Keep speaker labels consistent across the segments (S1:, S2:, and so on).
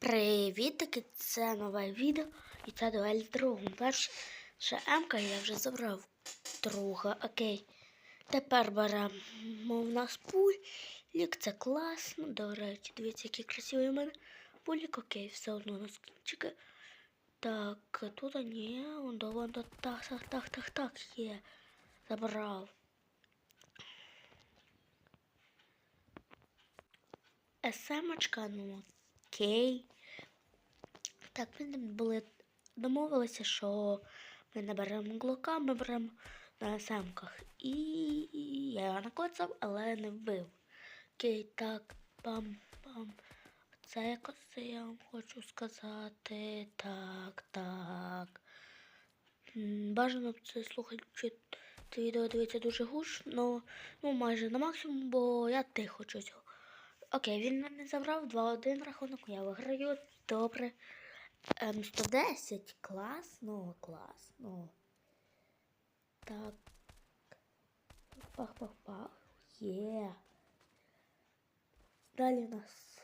S1: Привітики, це нове відео і це дуель з другом. Перше М-ка я вже забрав друга. Окей. Тепер беремо в нас пулік, це класно. До речі, дивіться, який красивий у мене пулік. Окей, все одно на скінчики. Так, тут ні, он доволі так, так, так, так, так, є. Забрав. СМочка, ну окей. Так, ми були домовилися, що ми не беремо глока, ми беремо на СМках. І я його накоцав, але не вбив. Окей, так, пам-пам. Це якось я вам хочу сказати. Так, так. Бажано це слухати це відео дивиться дуже гучно, ну майже на максимум, бо я тихо щось. Окей, він мене забрав 2-1 рахунок, я виграю. Добре. Ем, 110. Класно, класно. Так. Пах-пах-пах. Є. Далі у нас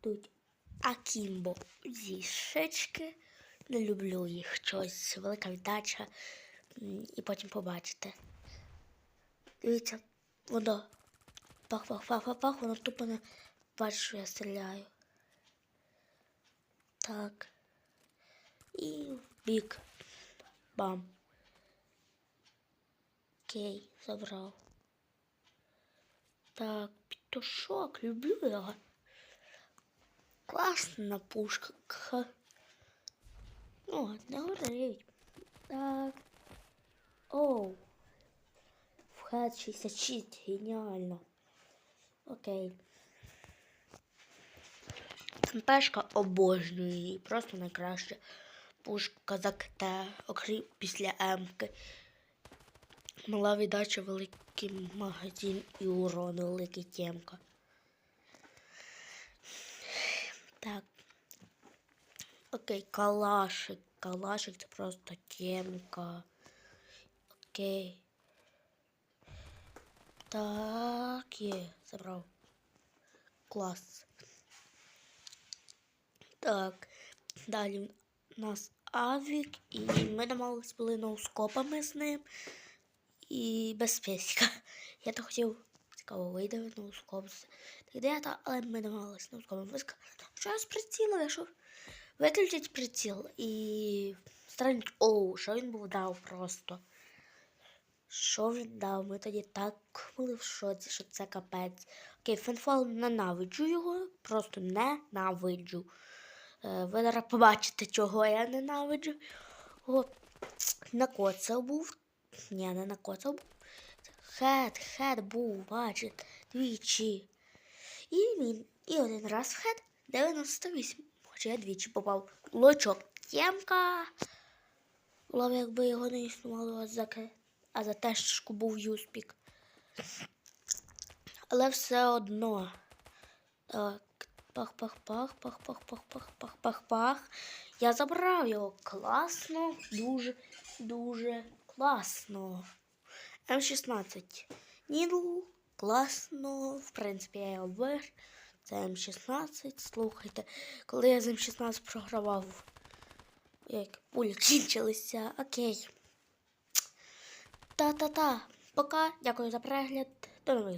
S1: йдуть Акімбо зі шички. Не люблю їх щось. Велика віддача. І потім побачите. Дивіться, воно пах пах пах пах пах воно тупо не бачить, що я стріляю. Так. І в бік. Бам. Окей, забрав. Так, петушок, люблю його. Класна пушка. Ха. О, не горить. Так. Оу. Вхед 66, геніально. Окей. МПшка обожнюю її. Просто найкраща пушка за КТ, окрім після М-ки. Мала віддача великий магазин і урон великий темка. Так. Окей, калашик. Калашик це просто темка. Окей. Так, є, забрав. Клас. Так, далі у нас Авік, і ми домовились були ноускопами з ним і без песика. Я то хотів цікаво вийде ноускоп з дета, але ми домовились ноускопом. Ви сказали, що з прицілом, якщо виключить приціл і странить, оу, що він був дав просто. Що він дав? Ми тоді так були в шоці, що це капець. Окей, фенфол ненавиджу його, просто ненавиджу. Е, Ви зараз побачите, чого я ненавиджу. О, накоцав був. Ні, не накоцав був. Хед, хед був, бачите, двічі. І він, і один раз в хед 98. Хоча я двічі попав. Лочок Тємка. Лов, якби його не існувало, а за, ке- а за тежку був юспік. Але все одно. Так, пах, пах, пах, пах, пах, пах, пах, пах, пах, пах. Я забрав його. Класно, дуже, дуже класно. М16. Нідл, класно. В принципі, я його виграв. Це М16. Слухайте, коли я з М16 програвав, як пулі кінчилися. Окей. Та-та-та. Пока. Дякую за перегляд. До нових